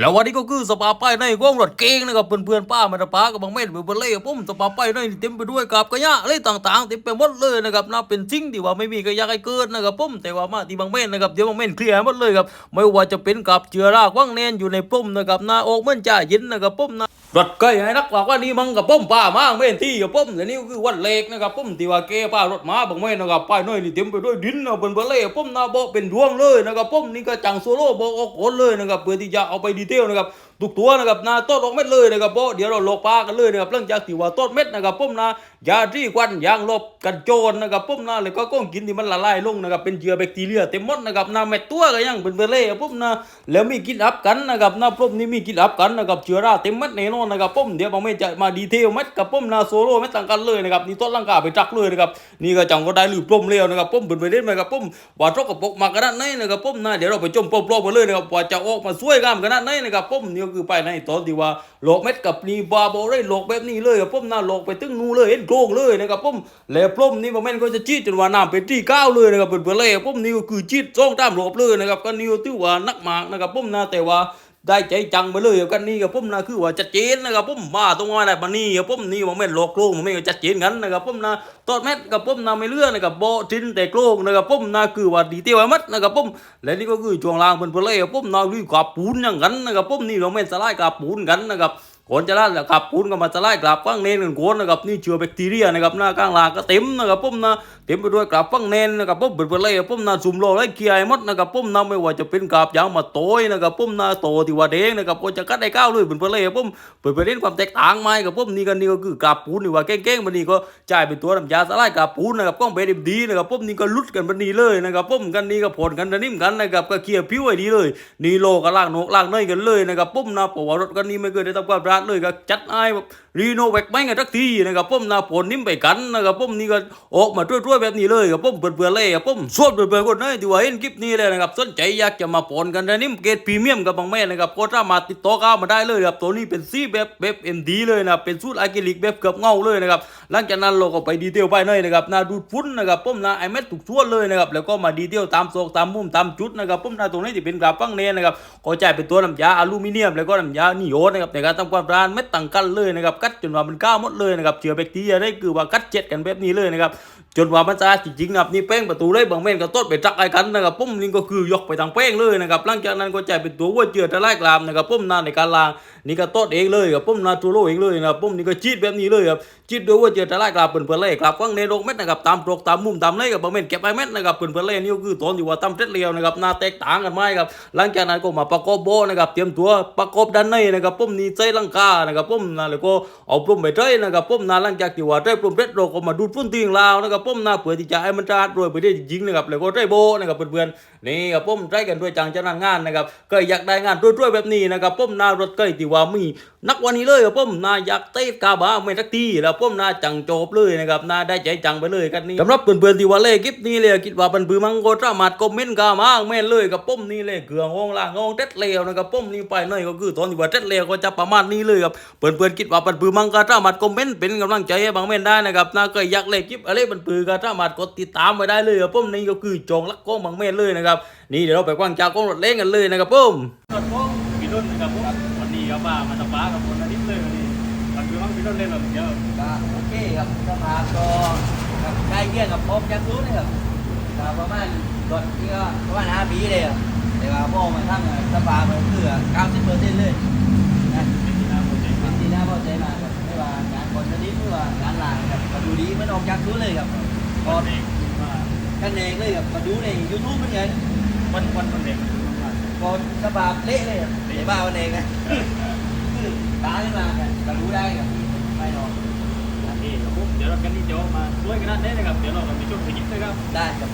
แล้ววันนี้ก็คือสปาป้ายในก้องรถเก่งนะครับเพื่อนๆป้ามาตาป้ากับบางเม่นเพื่อนๆเล่ผมสปาป้ายในเต็มไปด้วยกับกระยะอะไรต่างๆเต็มไปหมดเลยนะครับน่าเป็นสิ่งที่ว่าไม่มีกระยะใครเกิดนะครับปุ้มแต่ว่ามาที่บางเม่นนะครับเดี๋ยวบางเม่นเคลียร์หมดเลยครับไม่ว่าจะเป็นกับเชื้อรากว่างแนนอยู่ในปุ้มนะครับหน้าอกเหมันจ่าเย็นนะครับปุ้มนะ รถไก่ให้นักว่าว่านี่มังกับป้มป้ามาเม่นที่กับป้มแต่นี่คือวัดเล็กนะครับป้มที่ว่าเกป้ารถมาบางเม่นนะครับป้ายน้อยนี่เต็มไปด้วยดินนะเป็นเบลเล่ป้มนาโบเป็นดวงเลยนะครับป้มนี่ก็จังโซโล่โบออกโอนเลยนะครับเพื่อที่จะเอาไปดีเทลนะครับ ทุกตัวนะครับนาต้นออกเม็ดเลยนะครับโบเดี๋ยวเราโลกปลากันเลยนะครับหลังจากที่ว่าต้นเม็ดนะครับป้มนายาที่ควันยางลบกันโจรนะครับป้มนาเลยก็ก้องกินที่มันละลายลงนะครับเป็นเชื้อแบคทีเรียเต็มหมดนะครับนาเม็ดตัวก็ยังเป็นเบลเล่ป้มนาแล้วมีกินอับกันนะครับนาป้มนี่มีกินอับกันนะครับเชื้อราเต็มเม็ดแน่นอนนะครับป้มเดี๋ยวบางเม่จะมาดีเทลเม็ดกับป้มนาโซโล่เม็ดต่างกันเลยนะครับนี่ต้นลังกาไปจักเลยนะครับนี่ก็จังก็ได้หรือปล้มเลี้ยวนะครับป้มเป็นไปได้ไหมครับป้มว่าตกกระปกมากระนั้นไหนนะครับป้มนะเดี๋ยวเราไปจมปล้มๆกันเลยนะครับว่าจะออกมาสวยงามขนาดไหนนะครับป้มนี่ก็คือไปในตอนที่ว่าโลกเม็ดกับนี่บาโบเลยโลกแบบนี้เลยครับป้มนะโลกไปตึ้งนูเลยเห็นโกงเลยนะครับป้มแล้วปล้มนี่บาแม่นก็จะจีดจนว่าน้ำเป็นที่ก้าวเลยนะครับเป็นเปลเลยป้มนี่ก็คือจีดจ้องตามโลบเลยนะครับก็นี่ก็ถือว่านักมากนะครับป้มนะแต่ว่า ได้ใจจังไปเลยกันนี่กับผมนะคือว่าจัดเจนนะครับผมมาตรงว่าอะไรมานี่กับผมนี่ว่าไม่หลอกโกงไม่นชัดเจนงั้นนะครับผมนะตอดแมทกับผมนะไม่เลื่อนนะครับโบทินแต่โกงนะครับผมนะคือว่าดีเทลไว้มัดนะครับผมและนี่ก็คือช่วงล่างเป็นเพลย์ผมนะลุยกับปูนอย่างนั้นนะครับผมนี่เราไม่สลายกับปูนกันนะครับ ก่อนจะล่ากับปูนก็มาสลายกับฟังเนนกันคนนะครับนี่เชื้อแบคทีเรียนะครับหน้าข้างลาก็เต็มนะครับผมนะเต็มไปด้วยกลับฟังเนนนะครับผมเป็นเลย์ผมนะซุ่มโลไล่เคลียร์มดนะครับผมนะไม่ว่าจะเป็นกลับยางมาโต้ยนะครับผมนะโตที่ว่าแดงนะครับก็จะกัดได้ก้าวเลยเป็นเลย์ผมเปิดไปเด็นความแตกต่างไหมกับผมนี่กันนี่ก็คือกลับปูนนี่ว่าเก้งๆมันนี่ก็จ่ายเป็นตัวน้ำยาสลายกลับปูนนะครับก้องเบดดีนะครับผมนี่ก็ลุดกันมันนี่เลยนะครับผมกันนี่ก็ผลกันนิ่มกันนะครับก็เคลียร์ผิวไว้ดีเลยนี่โลก็ล่างนกล่างเนยกันเลยนะครับผมนะเพราะว่ารถกันนี้ไม่เคยได้ทำความสะอาดเลยก็จัดให้แบบรีโนเวทไม่กันสักทีนะครับผมนะผลนิ่มไปกันนะครับผมนี่ก็ออกมาช่วยๆแบบนี้เลยครับผมเพื่อนๆเลยครับผมส่วนเพื่อนๆคนไหนที่ว่าเห็นคลิปนี้เลยนะครับสนใจอยากจะมาผลกันนะนิ่มเกรดพรีเมียมกับบางแม่นะครับก็สามารถติดต่อเข้ามาได้เลยครับตัวนี้เป็นซีแบบแบบเอ็มดีเลยนะเป็นสูตรอะคริลิกแบบเกือบเงาเลยนะครับหลังจากนั้นเราก็ไปดีเทลไปหน่อยนะครับนะดูดฝุ่นนะครับผมนะไอเม็ดถูกทั่วเลยนะครับแล้วก็มาดีเทลตามโซกตามมุมตามจุดนะครับผมนะตรงนี้ที่เป็นกราบฟังเนนนะครับก็จ่ายเป็นตัวน้ำยาอลูมิเนียมแล้วก็น้ำยานิโอนะครับในการทำความสะอานไม่ต่างกันเลยนะครับกัดจนว่ามันก้าวหมดเลยนะครับเชื้อแบคทีเรียได้คือว่ากัดเจ็ดกันแบบนี้เลยนะครับจนว่ามันจะจริงๆนะครับนี่แป้งประตูได้บางแม่นก็ต้นไปจักไอ้กันนะครับปุ่มนี่ก็คือยกไปทางแป้งเลยนะครับหลังจากนั้นก็จ่ายเป็นตัววัวเจือตะไลกรามนะครับปุ่มนาในการลางนี่ก็ต้นเองเลยครับผมนาตัวโลเองเลยนะครับผมนี่ก็จีดแบบนี้เลยครับจีดด้วยวัวเจอตะไลกรามเปิ่นเปิ่นเล่ครับฟังในโรงเม็ดนะครับตามตรกตามมุมตามเลยกับบางแม่นเก็บไอเม็ดนะครับเปิ่นเปิ่นเล่นี่ก็คือตอนอยู่ว่าตำเท็ดเลียวนะครับหน้าแตกต่างกันไหมครับหลังจากนั้นก็มาประกอบโบนะครับเตรียมตัวประกอบด้านในนะครับผมนี่ใจลังกานะครับผมนะแล้วก็เอาปลุ่มไปใจนะครับผมนะหลังจากที่ว่าใจปลุ่มเท็ดเราก็มาดูดฝุ่นทิ้งลาวนะครับผมนะเพื่อที่จะให้มันสะอาดรวยไปได้จริงนะครับแล้วก็ใจโบนะครับเพื่อนๆนี่ครับผมใจกันด้วยจังจะนั่งงานนะครับก็อยากได้งานรวยๆแบบนี้นะครับผมนารถใกล้ที่ว่ามีนักวันนี้เลยครับผมนาอยากเตะกาบาไม่ทักทีแล้วผมนาจังจบเลยนะครับนาได้ใจจังไปเลยกันนี่สำหรับเพื่อนๆที่ว่าเล่คลิปนี้เลยคิดว่าเป็นปือมังโกสามารถคอมเมนต์กามาแม่นเลยกับผมนี่เลยเกลืององล่างองเท็ดเลวนะครับผมนี่ไปหน่อยก็คือตอนที่ว่าเท็ดเลวก็จะประมาณนี้เลยครับเพื่อนๆคิดว่าเป็นปือมังก็สามารถคอมเมนต์เป็นกำลังใจให้บางแม่นได้นะครับนาก็อยากเล่คลิปอะไรเป็นปือก็สามารถกดติดตามไว้ได้เลยครับผมนี่ก็คือจองลักก้องบางแม่นเลยนะครับนี่เดี๋ยวเราไปกว้างจากกล้องรถเล่นกันเลยนะครับผมรถก้องพี่รุ่นนะครับผม วันนี้ครับว่ามาตะฟ้ากับคนอาทิตย์เลยวันนี้มันคือว่าพี่รุ่นเล่นแบบเยอะก็โอเคครับสภาก็ครับใกล้เคียงกับพบยังรู้เลยครับก็ประมาณรถที่ก็ประมาณห้าปีเลยครับแต่ว่าพ่อมาทั้งสภาพมันคือเก้าสิบเปอร์เซ็นต์เลยนะเป็นที่น่าพอใจเป็นที่น่าพอใจมากครับไม่ว่างานคนชนิดหรือว่างานหลางครับมาดูดีมันออกจากรู้เลยครับพอเด็กันเองเลยครับมาดูในยูทูบเหมือนกันวันวันวันเด็ก พอสภาพเละเลยครับเละบ้าวันเองนะคือตาขึ้นมากันก็รู้ได้ครับไม่นอนนี่ครับผมเดี๋ยวเรากันนี่เดี๋ยวมาช่วยกันนั่นได้นะครับ เดี๋ยวเราไปช่วยไปยิบเลยครับ ได้ครับ